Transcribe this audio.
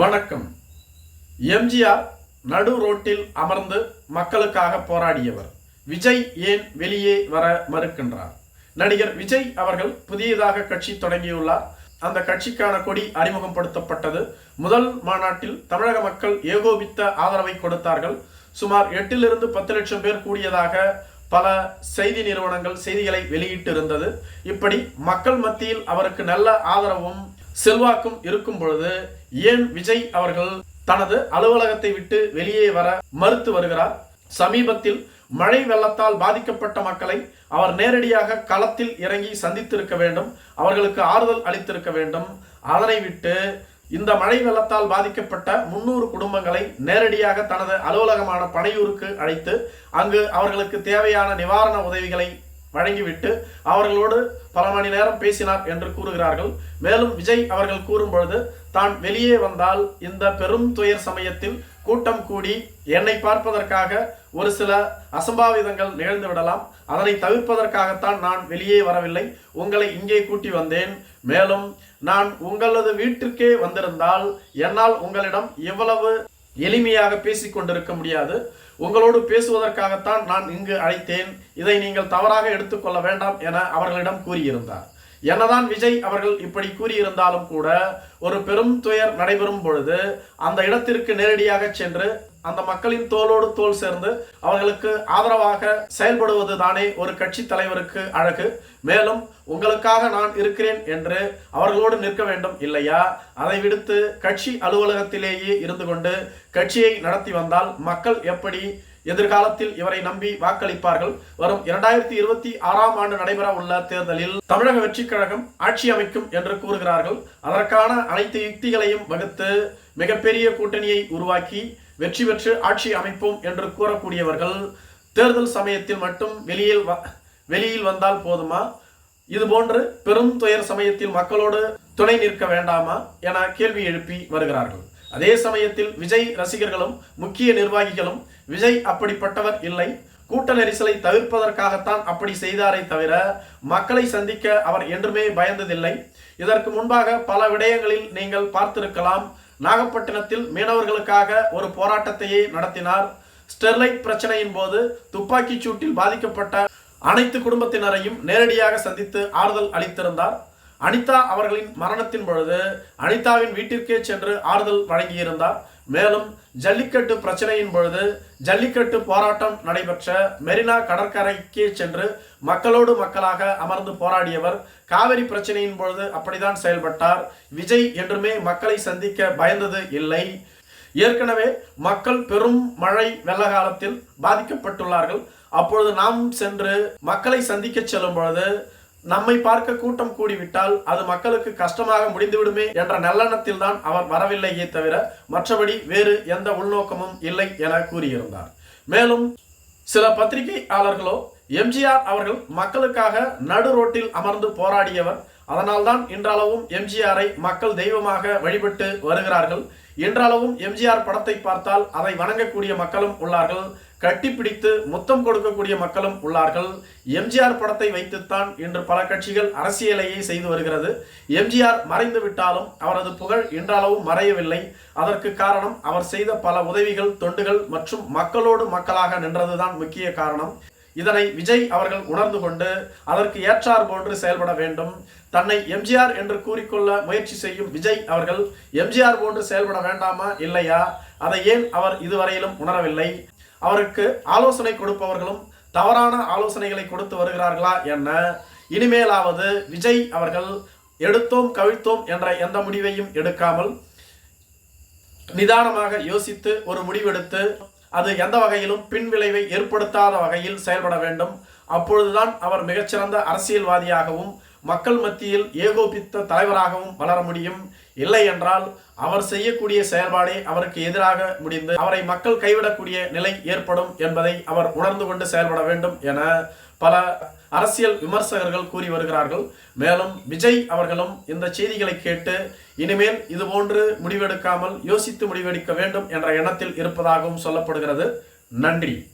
வணக்கம். எம்ஜிஆர் நடு ரோட்டில் அமர்ந்து மக்களுக்காக போராடியவர். விஜய் ஏன் வெளியே வர மறுக்கின்றார்? நடிகர் விஜய் அவர்கள் புதியதாக கட்சி தொடங்கியுள்ளார். அந்த கட்சிக்கான கொடி அறிமுகப்படுத்தப்பட்டது. முதல் மாநாட்டில் தமிழக மக்கள் ஏகோபித்த ஆதரவை கொடுத்தார்கள். சுமார் எட்டிலிருந்து பத்து லட்சம் பேர் கூடியதாக பல செய்தி நிறுவனங்கள் செய்திகளை வெளியிட்டு இருந்தது இப்படி மக்கள் மத்தியில் அவருக்கு நல்ல ஆதரவும் செல்வாக்கும் இருக்கும் பொழுது ஏன் விஜய் அவர்கள் தனது அலுவலகத்தை விட்டு வெளியே வர மறுத்து வருகிறார்? சமீபத்தில் மழை வெள்ளத்தால் பாதிக்கப்பட்ட மக்களை அவர் நேரடியாக களத்தில் இறங்கி சந்தித்திருக்க வேண்டும் அவர்களுக்கு ஆறுதல் அளித்திருக்க வேண்டும். அதனை விட்டு இந்த மழை வெள்ளத்தால் பாதிக்கப்பட்ட முன்னூறு குடும்பங்களை நேரடியாக தனது அலுவலகமான பனையூருக்கு அழைத்து அங்கு அவர்களுக்கு தேவையான நிவாரண உதவிகளை வழங்கிவிட்டு அவர்களோடு பல மணி நேரம் பேசினார் என்று கூறுகிறார்கள். மேலும் விஜய் அவர்கள் கூறும்பொழுது தான் வெளியே வந்தால் இந்த பெரும் துயர் சமயத்தில் கூட்டம் கூடி என்னை பார்ப்பதற்காக ஒரு சில அசம்பாவிதங்கள் நிகழ்ந்து விடலாம். அதனை தவிர்ப்பதற்காகத்தான் நான் வெளியே வரவில்லை. உங்களை இங்கே கூட்டி வந்தேன். மேலும் நான் உங்களது வீட்டிற்கே வந்திருந்தால் என்னால் உங்களிடம் எவ்வளவு எளிமையாக பேசிக்கொண்டிருக்க முடியாது. உங்களோடு பேசுவதற்காகத்தான் நான் இங்கு அழைத்தேன். இதை நீங்கள் தவறாக எடுத்துக்கொள்ள வேண்டாம் என அவர்களிடம் கூறியிருந்தார். என்னதான் விஜய் அவர்கள் இப்படி கூறியிருந்தாலும் கூட ஒரு பெரும் துயர் நடைபெறும் பொழுது அந்த இடத்திற்கு நேரடியாக சென்று அந்த மக்களின் தோளோடு தோல் சேர்ந்து அவர்களுக்கு ஆதரவாக செயல்படுவது தானே ஒரு கட்சி தலைவருக்கு அழகு. மேலும் உங்களுக்காக நான் இருக்கிறேன் என்று அவர்களோடு நிற்க வேண்டும் இல்லையா? அதை விடுத்து கட்சி அலுவலகத்திலேயே இருந்து கொண்டு கட்சியை நடத்தி வந்தால் மக்கள் எப்படி எதிர்காலத்தில் இவரை நம்பி வாக்களிப்பார்கள்? வரும் இரண்டாயிரத்தி இருபத்தி ஆறாம் ஆண்டு நடைபெற உள்ள தேர்தலில் தமிழக வெற்றிக் கழகம் ஆட்சி அமைக்கும் என்று கூறுகிறார்கள். அதற்கான அனைத்து யுக்திகளையும் வகுத்து மிகப்பெரிய கூட்டணியை உருவாக்கி வெற்றி பெற்று ஆட்சி அமைப்போம் என்று கூறக்கூடியவர்கள் தேர்தல் சமயத்தில் மட்டும் வெளியில் வெளியில் வந்தால் போதுமா? இது போன்று பெரும் துயர் சமயத்தில் மக்களோடு துணை நிற்க வேண்டாமா என கேள்வி எழுப்பி வருகிறார்கள். அதே சமயத்தில் விஜய் ரசிகர்களும் முக்கிய நிர்வாகிகளும் விஜய் அப்படிப்பட்டவர் இல்லை. கூட்ட நெரிசலை தவிர்ப்பதற்காகத்தான் அப்படி செய்தாரை தவிர மக்களை சந்திக்க அவர் என்றுமே பயந்ததில்லை. இதற்கு முன்பாக பல விடயங்களில் நீங்கள் பார்த்திருக்கலாம். நாகப்பட்டினத்தில் மீனவர்களுக்காக ஒரு போராட்டத்தையே நடத்தினார். ஸ்டெர்லைட் பிரச்சனையின் போது துப்பாக்கிச் சூட்டில் பாதிக்கப்பட்ட அனைத்து குடும்பத்தினரையும் நேரடியாக சந்தித்து ஆறுதல் அளித்திருந்தார். அனிதா அவர்களின் மரணத்தின் பொழுது அனிதாவின் வீட்டிற்கே சென்று ஆறுதல் வழங்கியிருந்தார். மேலும் ஜல்லிக்கட்டு பிரச்சனையின் பொழுது ஜல்லிக்கட்டு போராட்டம் நடைபெற்ற மெரினா கடற்கரைக்கே சென்று மக்களோடு மக்களாக அமர்ந்து போராடியவர் காவிரி பிரச்சனையின் பொழுது அப்படிதான் செயல்பட்டார். விஜய் என்றுமே மக்களை சந்திக்க பயந்தது இல்லை. ஏற்கனவே மக்கள் பெரும் மழை வெள்ள காலத்தில் பாதிக்கப்பட்டுள்ளார்கள். அப்பொழுது நாம் சென்று மக்களை சந்திக்க செல்லும் பொழுது நம்மை பார்க்க கூட்டம் கூடிவிட்டால் அது மக்களுக்கு கஷ்டமாக முடிந்துவிடுமே என்ற நல்லெண்ணத்தில் தான் அவர் வரவில்லையே தவிர மற்றபடி வேறு எந்த உள்நோக்கமும் இல்லை என கூறியிருந்தார். மேலும் சில பத்திரிகையாளர்களோ எம்ஜிஆர் அவர்கள் மக்களுக்காக நடு ரோட்டில் அமர்ந்து போராடியவர். அதனால்தான் இன்றளவும் எம்ஜிஆரை மக்கள் தெய்வமாக வழிபட்டு வருகிறார்கள். இன்றளவும் எம்ஜிஆர் படத்தை பார்த்தால் அதை வணங்கக்கூடிய மக்களும் உள்ளார்கள். கட்டிப்பிடித்து முத்தம் கொடுக்கக்கூடிய மக்களும் உள்ளார்கள். எம்ஜிஆர் படத்தை வைத்துத்தான் இன்று பல கட்சிகள் அரசியலையே செய்து வருகிறது. எம்ஜிஆர் மறைந்து விட்டாலும் அவரது புகழ் இன்றளவும் மறையவில்லை. அதற்கு காரணம் அவர் செய்த பல உதவிகள் தொண்டுகள் மற்றும் மக்களோடு மக்களாக நின்றதுதான் முக்கிய காரணம். இதனை விஜய் அவர்கள் உணர்ந்து கொண்டு அதற்கு ஏற்றார் போன்று செயல்பட வேண்டும். தன்னை எம்ஜிஆர் என்று கூறிக்கொள்ள முயற்சி செய்யும் விஜய் அவர்கள் எம்ஜிஆர் போன்று செயல்பட வேண்டாமா இல்லையா? அதை ஏன் அவர் இதுவரையிலும் உணரவில்லை? அவருக்கு ஆலோசனை கொடுப்பவர்களும் தவறான ஆலோசனைகளை கொடுத்து வருகிறார்களா என்ன? இனிமேலாவது விஜய் அவர்கள் எடுத்தோம் கவிழ்த்தோம் என்ற எந்த முடிவையும் எடுக்காமல் நிதானமாக யோசித்து ஒரு முடிவெடுத்து அது எந்த வகையிலும் பின் விளைவை ஏற்படுத்தாத வகையில் செயல்பட வேண்டும். அப்பொழுதுதான் அவர் மிகச்சிறந்த அரசியல்வாதியாகவும் மக்கள் மத்தியில் ஏகோபித்த தலைவராகவும் வளர முடியும். இல்லை என்றால் அவர் செய்யக்கூடிய செயல்பாடே அவருக்கு எதிராக முடிந்து அவரை மக்கள் கைவிடக்கூடிய நிலை ஏற்படும் என்பதை அவர் உணர்ந்து கொண்டு செயல்பட வேண்டும் என பல அரசியல் விமர்சகர்கள் கூறி வருகிறார்கள். மேலும் விஜய் அவர்களும் இந்த செய்திகளை கேட்டு இனிமேல் இதுபோன்று முடிவெடுக்காமல் யோசித்து முடிவெடுக்க வேண்டும் என்ற எண்ணத்தில் இருப்பதாகவும் சொல்லப்படுகிறது. நன்றி.